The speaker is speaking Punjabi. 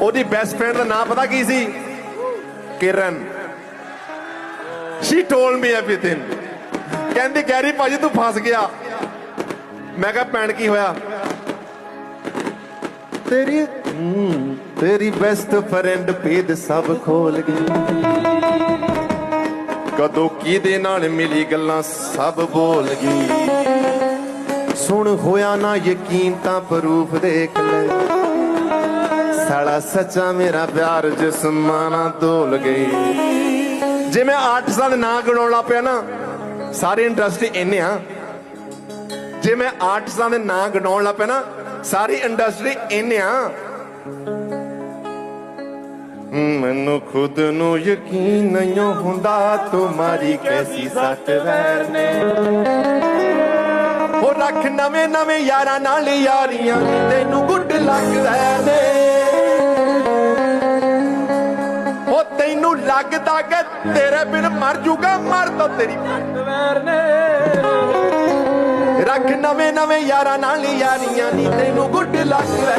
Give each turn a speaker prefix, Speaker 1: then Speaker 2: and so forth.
Speaker 1: ਉਹਦੀ ਬੈਸਟ ਫਰੈਂਡ ਦਾ ਨਾਮ ਪਤਾ ਕੀ ਸੀ? Kiran. She told me everything ਕਹਿੰਦੀ ਗੈਰੀ ਭਾਜੀ, ਤੂੰ ਫਸ ਗਿਆ। ਮੈਂ ਕਿਹਾ, ਭੈਣ, ਕੀ ਹੋਇਆ? ਤੇਰੀ ਤੇਰੀ ਬੈਸਟ ਫਰੈਂਡ ਭੇਦ ਸਭ ਖੋਲ ਗਈ। ਕਦੋਂ ਕਿਹਦੇ ਨਾਲ ਮਿਲੀ ਗੱਲਾਂ ਸਭ ਬੋਲ ਗਈ। ਸੁਣ, ਹੋਇਆ ਨਾ ਯਕੀਨ ਤਾਂ ਪ੍ਰੂਫ ਦੇਖ ਲੈ। ਸਾਲਾ ਸੱਚਾ ਮੇਰਾ ਪਿਆਰ ਜਿਸਮਾਨਾ ਤੋਲ ਗਈ। ਜੇ ਮੈਂ ਆਰਟਿਸਟਾਂ ਦੇ ਨਾਂ ਗਣਾਉਣ ਲੱਗ ਪਿਆ ਨਾ, ਸਾਰੇ ਇੰਡਸਟਰੀ ਇੰਨੇ ਆ। ਜੇ ਮੈਂ ਆਰਟਿਸਟਾਂ ਦੇ ਨਾਂ ਗਣਾਉਣ ਲੱਗ ਪਿਆ ਨਾ, ਸਾਰੀ ਇੰਡਸਟਰੀ ਇੰਨੇ ਆ। ਮੈਨੂੰ ਖੁਦ ਨੂੰ ਯਕੀਨ ਨਹੀਂ ਹੁੰਦਾ ਤੁਮਾਰੀ ਕੈਸੀ ਸੱਟ ਵੈਰ ਨੇ। ਉਹ ਰੱਖ ਨਵੇਂ ਨਵੇਂ ਯਾਰਾਂ ਨਾਲ ਯਾਰੀਆਂ, ਤੈਨੂੰ ਗੁੱਡ ਲੱਗਦਾ ਨੇ। ਉਹ ਤੈਨੂੰ ਲੱਗਦਾ ਕਿ ਤੇਰੇ ਬਿਨ ਮਰ ਜੂਗਾ ਮਰ ਤਾਂ ਤੇਰੀ
Speaker 2: ਵੈਰ ਨੇ।
Speaker 1: ਰੱਖ ਨਵੇਂ ਨਵੇਂ ਯਾਰਾਂ ਨਾਲ ਯਾਰੀਆਂ ਨੀ ਤੈਨੂੰ ਗੁੱਡ ਲੱਗਦਾ